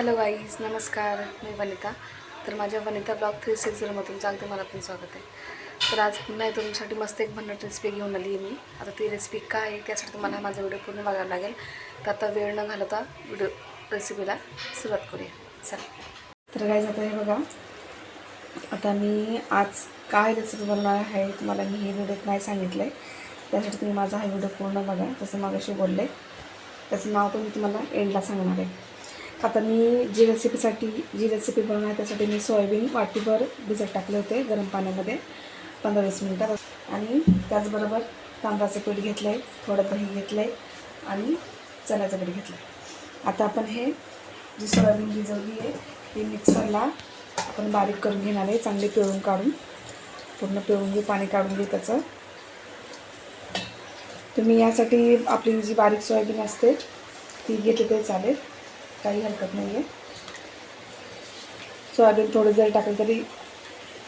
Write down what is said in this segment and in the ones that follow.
Hello guys नमस्कार. मी वनिता. तर माझ्या वनिता ब्लॉग थ्री सिक्स झिरोमधून अगदी मला पण स्वागत आहे. तर आज पुन्हा तुमच्यासाठी मस्त एक भन्नाट रेसिपी घेऊन आली आहे मी. आता ती रेसिपी काय आहे त्यासाठी तुम्हाला माझा व्हिडिओ पूर्ण बघायला लागेल. तर आता वेळ न घालवता व्हिडिओ रेसिपीला सुरुवात करूया. चला. तर गाईज आता हे बघा. आता मी आज काय रेसिपी बनणार आहे तुम्हाला मी हे व्हिडिओत नाही सांगितलं आहे त्यासाठी तुम्ही माझा हा व्हिडिओ पूर्ण बघा. जसं मागाशी बोलले त्याचं नाव पण मी तुम्हाला एंडला सांगणार आहे. आता मी जी रेसिपीसाठी जी रेसिपी बनवणार आहे त्यासाठी मी सोयाबीन वाटीभर भिजत टाकले होते गरम पाण्यामध्ये पंधरा वीस मिनटात आणि त्याचबरोबर तांदळाचं पीठ घेतलं आहे थोडं दही घेतलं आहे आणि चण्याचं पीठ घेतलं आहे आता आपण हे जी सोयाबीन भिजवली आहे ती मिक्सरला आपण बारीक करून घेणार आहे चांगली पिळून काढून पूर्ण पिळून घे पाणी काढून घे त्याचं. तुम्ही यासाठी आपली जी बारीक सोयाबीन असते ती घेतली तरी चालेल. काही हरकत नाही आहे सोयाबीन थोडं जरी टाकलं तरी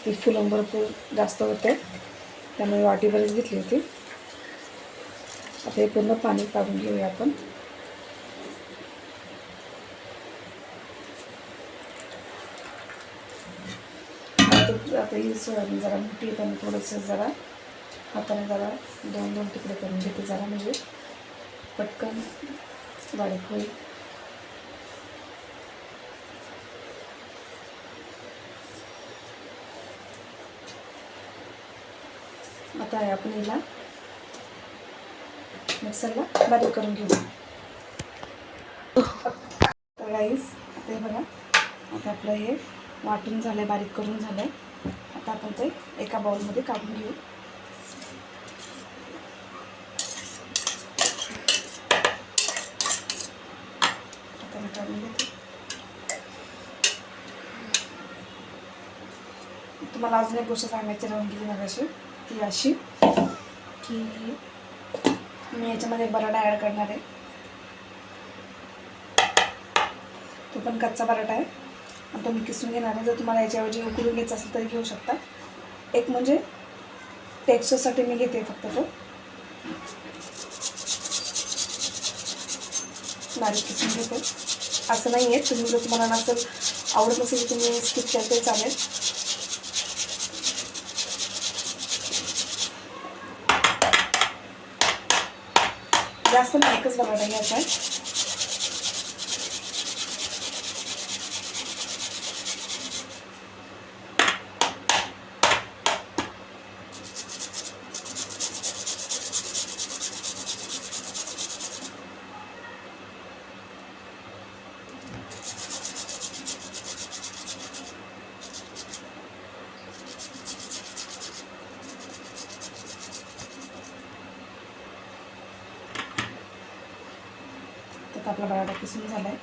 ती फुलं भरपूर जास्त होते. त्यामुळे वाटीभरच घेतली होती. आता हे पूर्ण पाणी काढून घेऊया आपण. आता आता ही सोयाबीन जरा मोठी आहे त्यामुळे थोडंसं जरा हाताने जरा दोन दोन तुकडे करून घेते जरा म्हणजे. पटकन बारीक होईल. आता आहे आपण हिला मिक्सरला बारीक करून घेऊ. तर राईस आता हे बघा आता आपलं हे वाटून झालं आहे बारीक करून झालं आहे आता आपण ते एका बाउलमध्ये काढून घेऊ. आता मी काढून घेते. तुम्हाला अजून एक गोष्ट सांगायची राहून गेली मगाशी. ती अशी की मी याच्यामध्ये बराटा ॲड करणार आहे. तो पण कच्चा पराठा आहे. आणि तो मी किसून घेणार आहे. जर तुम्हाला याच्याऐवजी उकळून घ्यायचं असेल तरी घेऊ शकता. एक म्हणजे टेक्स्चरसाठी मी घेते फक्त तो. बारीक किसून घेते. असं नाही आहे तुम्ही जर तुम्हाला नसेल आवडत नसेल तर तुम्ही स्किप करते. चालेल. जास्त नाही एकच बटाटा घ्यायचा आहे तर आपला बटाटा किसून झाला आहे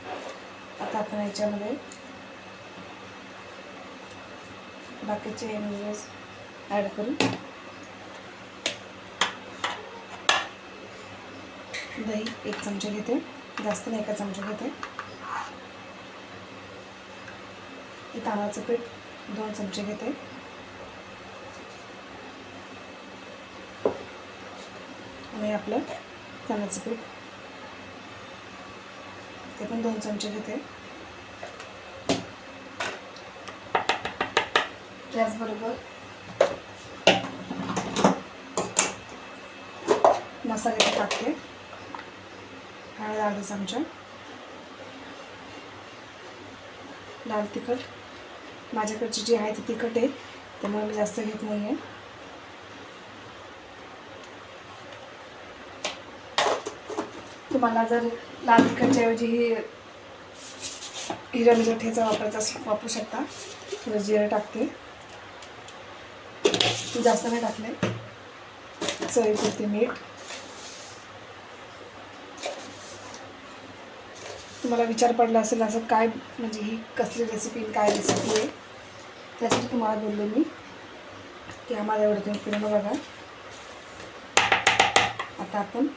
आता आपण याच्यामध्ये बाकीचे इंग्रेडियंट्स ॲड करू. दही एक चमचा घेते. जास्त नाही एका चमचा घेते. तांदळाचं पीठ दोन चमचे घेते. आणि आपलं तांदळाचं पीठ ते पण दोन चमचे घेते. त्याचबरोबर मसाले टाकते. हळद अर्धा चमचा. लाल तिखट. माझ्याकडची जी आहे ती तिखट आहे त्यामुळे मी जास्त घेत नाही आहे तुम्हाला जर लाल तिखटच्या ऐवजी ही हिरा मिरठ्याचा वापरायचा असेल वापरू शकता. थोडं जिरं टाकते. जास्त नाही टाकले. चवीपुरते मीठ. तुम्हाला विचार पडला असेल असं काय म्हणजे ही कसली रेसिपी काय रेसिपी आहे? त्यासाठी तुम्हाला बोलले मी. की आम्हाला एवढं तुम्ही पूर्ण बघा. आता आपण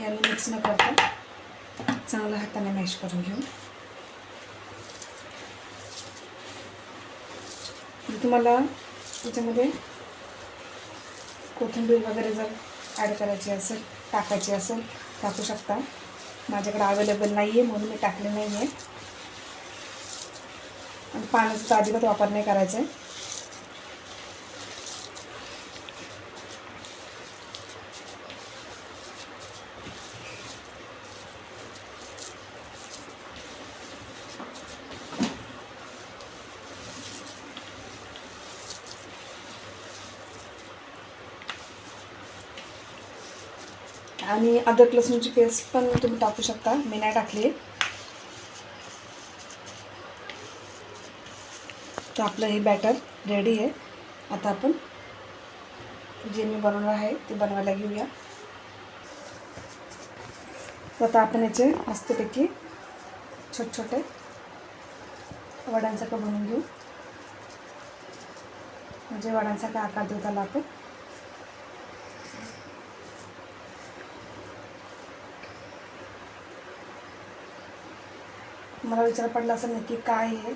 याला मिक्स न करता चांगला हाताने मॅश करून घेऊ. तुम्हाला त्याच्यामध्ये कोथिंबीर वगैरे जर ॲड करायची असेल टाकायची असेल टाकू शकता. माझ्याकडे अवेलेबल नाही आहे म्हणून मी टाकले नाही आहे आणि पाण्याचा तर अजिबात वापर नाही करायचा आहे आणि अदरक लसूणची पेस्ट पण तुम्ही टाकू शकता. मी नाही टाकली. तर आपलं हे बॅटर रेडी आहे. आता आपण जे मी बनवणार आहे ते बनवायला घेऊया. तर आता आपण याचे मस्तपैकी छोटे छोटे वड्यांसारखं बनवून घेऊ. म्हणजे वड्यांसारखा आकार देऊ त्याला आपण. मला विचार पडला असं नक्की काय आहे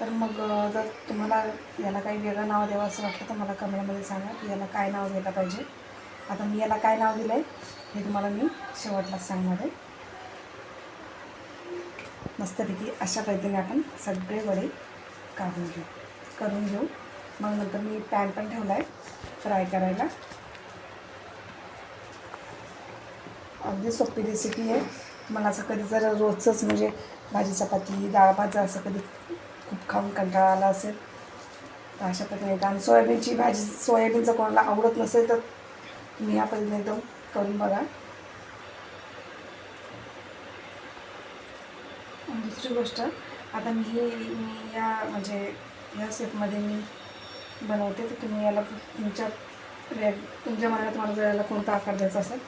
तर मग जर तुम्हाला याला काही वेगळं नाव द्यावं असं वाटलं तर मला कमेंटमध्ये सांगा की याला काय नाव द्यायला पाहिजे. आता मी याला काय नाव दिलं आहे हे तुम्हाला मी शेवटलाच सांगणार आहे. मस्तपैकी अशा पद्धतीने आपण सगळे वडे काढून घेऊ करून घेऊ. मग नंतर मी पॅन पण ठेवला आहे फ्राय करायला. अगदी सोपी रेसिपी आहे. मला असं कधी जर रोजचंच म्हणजे भाजी चपाती डाळ भात असं कधी खूप खाऊन कंटाळा आला असेल तर अशा पद्धतीने आणि सोयाबीनची भाजी सोयाबीनचं कोणाला आवडत नसेल तर तुम्ही या पद्धतीने एकदम करून बघा. दुसरी गोष्ट आता मी ही मी या म्हणजे या सेपमध्ये मी बनवते तर तुम्ही याला तुमच्या तुमच्या मनात तुम्हाला जर याला कोणता आकार द्यायचा असेल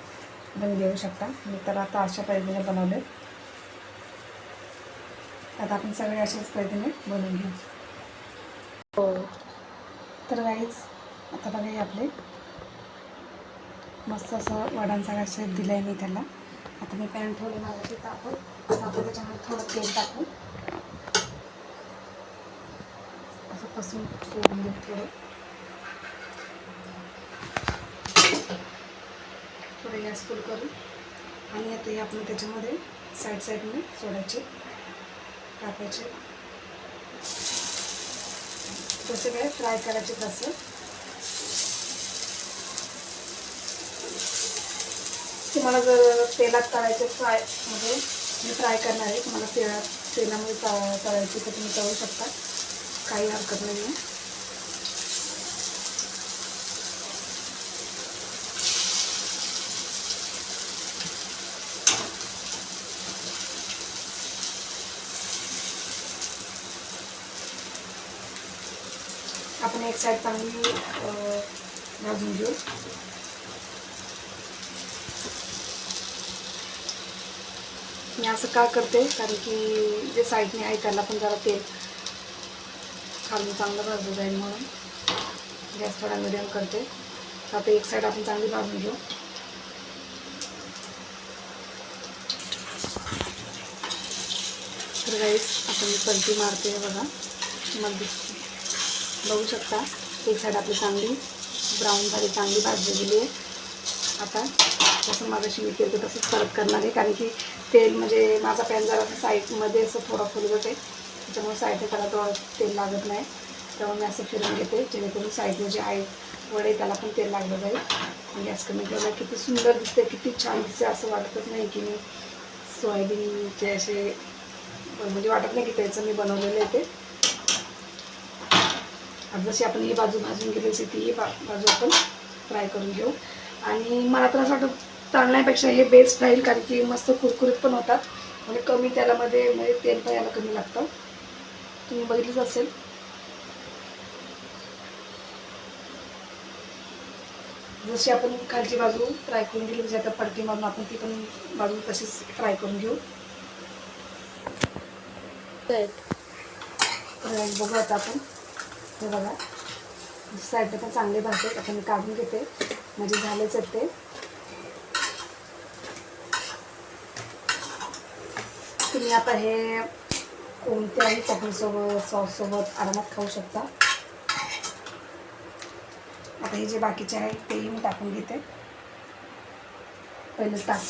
तुम्ही देऊ शकता. मी तर आता अशा पद्धतीने बनवले. आता आपण सगळे अशाच पद्धतीने बनवून घेऊ. हो. तर गाईज आता बघा हे आपले. मस्त असं वडांचा शेप दिला आहे मी त्याला. आता मी पॅन ठेवले माझ्याशी तर आपण. आपण त्याच्यामध्ये थोडं तेल टाकू. असं पसून सोडून घेऊ थोडं. थोडं गॅस फुल करून आणि आता हे आपण त्याच्यामध्ये साईड साईडने सोडायचे टाकायचे तसे काय फ्राय करायचे तसं. तुम्हाला जर तेलात तळायचे फ्राय म्हणजे मी फ्राय करणार आहे तुम्हाला तेलात तेलामध्ये तळायचे तळायची तर तुम्ही तळू शकता. काही हरकत नाही आहे आपण एक साईड चांगली भाजून घेऊ. मी असं का करते? कारण की जे साईडने आहे त्याला पण जरा तेल खालून चांगलं भाजलं जाईल म्हणून. गॅस थोडा मिडियम करते. तर आता एक साईड आपण चांगली भाजून घेऊ. तर गाईस आपण मी पलटी मारते बघा. मध्ये बघू शकता. एक साईड आपली चांगली ब्राऊन झाली चांगली भाजलेली आहे. आता जसं माझ्याशी मी केलं तसंच परत करणार आहे. कारण की तेल म्हणजे माझा पॅन जरा साईडमध्ये असं थोडं फुलगत आहे. त्याच्यामुळे साईडने त्याला थोडं तेल लागत नाही. त्यामुळे मी असं फिरून घेते जेणेकरून साईडने जे आहे वडे त्याला पण तेल लागलं जाईल. आणि गॅस कमी ठेवला किती सुंदर दिसते किती छान दिसते असं वाटतच नाही की मी सोयाबीनचे असे म्हणजे वाटत नाही की त्याचं मी बनवलेलं आहे ते. आता जशी आपण ही बाजू भाजून गेली ती ही बा बाजू आपण फ्राय करून घेऊ. आणि मला तर असं वाटतं तळण्यापेक्षा हे बेस्ट राहील कारण की मस्त कुरकुरीत पण होतात. म्हणजे कमी तेलामध्ये म्हणजे तेल पण याला कमी लागतं. तुम्ही बघितलंच असेल. जशी आपण खालची बाजू फ्राय करून गेली म्हणजे आता पडकी मारून आपण ती पण बाजू तशीच फ्राय करून घेऊ. बघू आता आपण. हे बघा. साईडला पण चांगले भाजते आता मी काढून घेते. म्हणजे झालेच आहेत ते. तुम्ही आता हे कोणत्याही चटणीसोबत सॉससोबत आरामात खाऊ शकता. आता हे जे बाकीचे आहेत तेही मी टाकून घेते. पहिले टाक.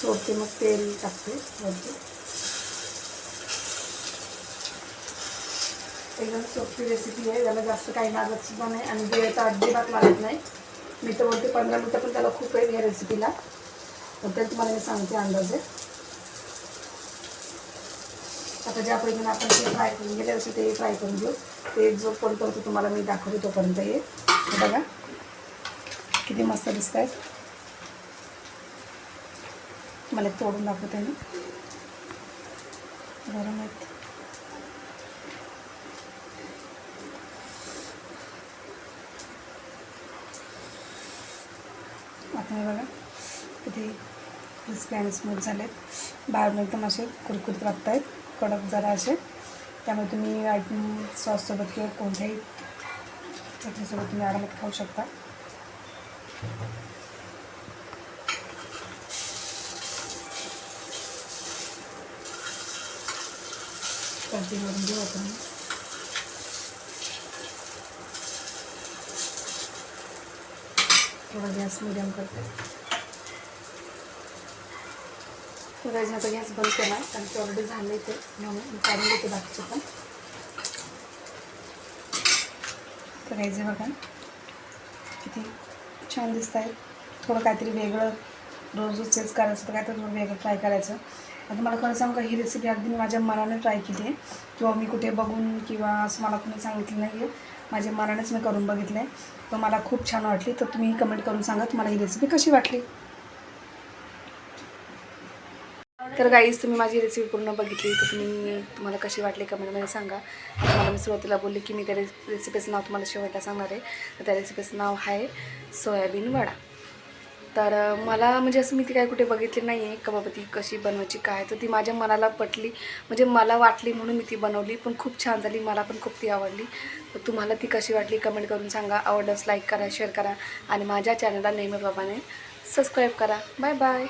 सोडते मग तेल टाकते. वरती. एकदम सोपी रेसिपी आहे. त्याला जास्त काही लागत सुद्धा नाही आणि वेळ तर अजिबात लागत नाही. मी तर बोलते पंधरा मिनटं पण त्याला खूप वेळ या रेसिपीला तर तुम्हाला मी सांगते अंदाजे. आता ज्या पद्धतीने आपण ते फ्राय करून गेले असे ते फ्राय करून घेऊ. ते जो पर्यंत होतं तुम्हाला मी दाखवते तोपर्यंत ये हे बघा. किती मस्त दिसत आहेत मला तोडून दाखवते मी. गरम आता बघा. किती क्रिस्पी आणि स्मूथ झालेत बाहेरून एकदम असे कुरकुरीत लागत आहेत कडक जरा असे. त्यामुळे तुम्ही आयटम सॉससोबत किंवा कोणत्याही चटणीसोबत तुम्ही आरामात खाऊ शकता. करून घेऊ आपण थोडा गॅस मिडियम करते. थोडा आता गॅस बंद केला कारण की ऑलरेडी झाले ते. म्हणून मी काढून घेते बाकीचे पण. तर हे बघा किती छान दिसत आहे थोडं काहीतरी वेगळं रोज रोज तेच करायचं तर काहीतरी थोडं वेगळं ट्राय करायचं. आता मला खरं सांग का ही रेसिपी अगदी मी माझ्या मनाने ट्राय केली आहे किंवा मी कुठे बघून किंवा असं मला कोणी सांगितलं नाही आहे माझ्या मनानेच मी करून बघितलं आहे तर मला खूप छान वाटली. तर तुम्ही कमेंट करून सांगा तुम्हाला ही रेसिपी कशी वाटली. तर गाईज तुम्ही माझी रेसिपी पूर्ण बघितली. तर तुम्ही तुम्हाला कशी वाटली कमेंटमध्ये सांगा. आता मला मी सुरुवातीला बोलली की मी त्या रेसिपीचं नाव तुम्हाला शेवटला सांगणार आहे. तर त्या रेसिपीचं नाव आहे सोयाबीन वडा. तर मला म्हणजे असं मी ती काय कुठे बघितली नाही आहे का बाबा ती कशी बनवायची काय? तर ती माझ्या मनाला पटली. म्हणजे मला वाटली म्हणून मी ती बनवली पण खूप छान झाली. मला पण खूप ती आवडली. तर तुम्हाला ती कशी वाटली कमेंट करून सांगा. आवडल्यास लाईक करा शेअर करा आणि माझ्या चॅनलला नेहमीप्रमाणे सबस्क्राईब करा. Bye bye.